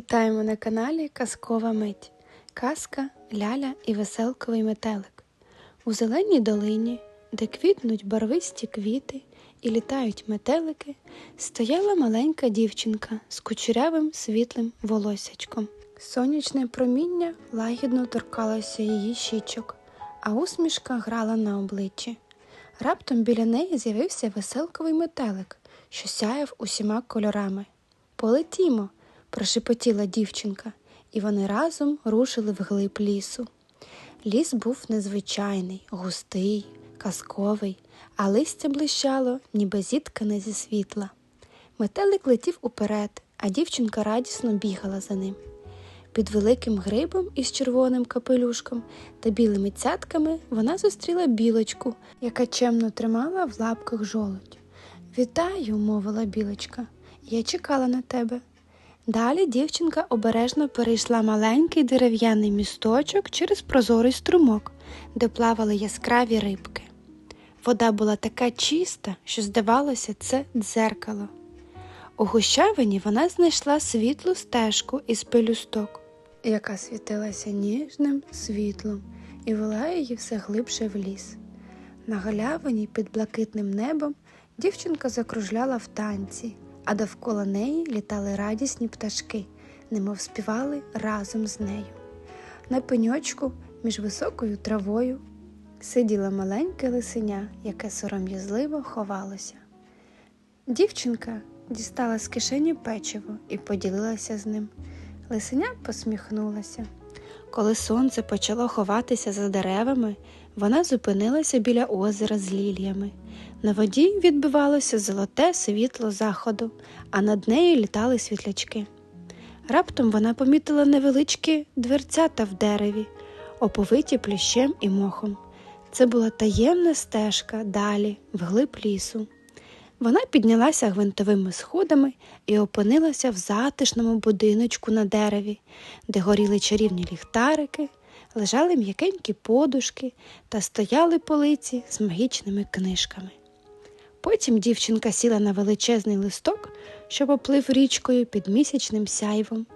Вітаємо на каналі Казкова Мить. Казка Ляля і веселковий метелик. У зеленій долині, де квітнуть барвисті квіти і літають метелики, стояла маленька дівчинка з кучерявим світлим волосячком. Сонячне проміння лагідно торкалося її щічок, а усмішка грала на обличчі. Раптом біля неї з'явився веселковий метелик, що сяяв усіма кольорами. Полетімо, прошепотіла дівчинка, і вони разом рушили вглиб лісу. Ліс був незвичайний, густий, казковий, а листя блищало, ніби зіткане зі світла. Метелик летів уперед, а дівчинка радісно бігала за ним. Під великим грибом із червоним капелюшком та білими цятками вона зустріла білочку, яка чемно тримала в лапках жолудь. Вітаю, мовила білочка. Я чекала на тебе. Далі дівчинка обережно перейшла маленький дерев'яний місточок через прозорий струмок, де плавали яскраві рибки. Вода була така чиста, що, здавалося, це дзеркало. У гущавині вона знайшла світлу стежку із пелюсток, яка світилася ніжним світлом і вела її все глибше в ліс. На галявині під блакитним небом дівчинка закружляла в танці, а довкола неї літали радісні пташки, немов співали разом з нею. На пеньочку між високою травою сиділа маленьке лисеня, яке сором'язливо ховалося. Дівчинка дістала з кишені печиво і поділилася з ним. Лисеня посміхнулася. Коли сонце почало ховатися за деревами, вона зупинилася біля озера з ліліями. На воді відбивалося золоте світло заходу, а над нею літали світлячки. Раптом вона помітила невеличкі дверцята в дереві, оповиті плющем і мохом. Це була таємна стежка далі, вглиб лісу. Вона піднялася гвинтовими сходами і опинилася в затишному будиночку на дереві, де горіли чарівні ліхтарики, лежали м'якенькі подушки та стояли полиці з магічними книжками. Потім дівчинка сіла на величезний листок, що поплив річкою під місячним сяйвом.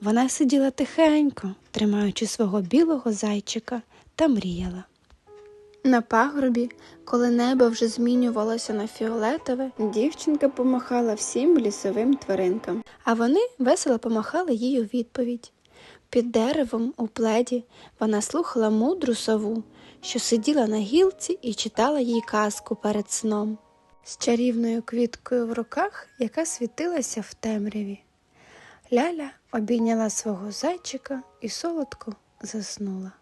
Вона сиділа тихенько, тримаючи свого білого зайчика, та мріяла. На пагорбі, коли небо вже змінювалося на фіолетове, дівчинка помахала всім лісовим тваринкам, а вони весело помахали їй у відповідь. Під деревом у пледі вона слухала мудру сову, що сиділа на гілці і читала їй казку перед сном з чарівною квіткою в руках, яка світилася в темряві. Ляля обійняла свого зайчика і солодко заснула.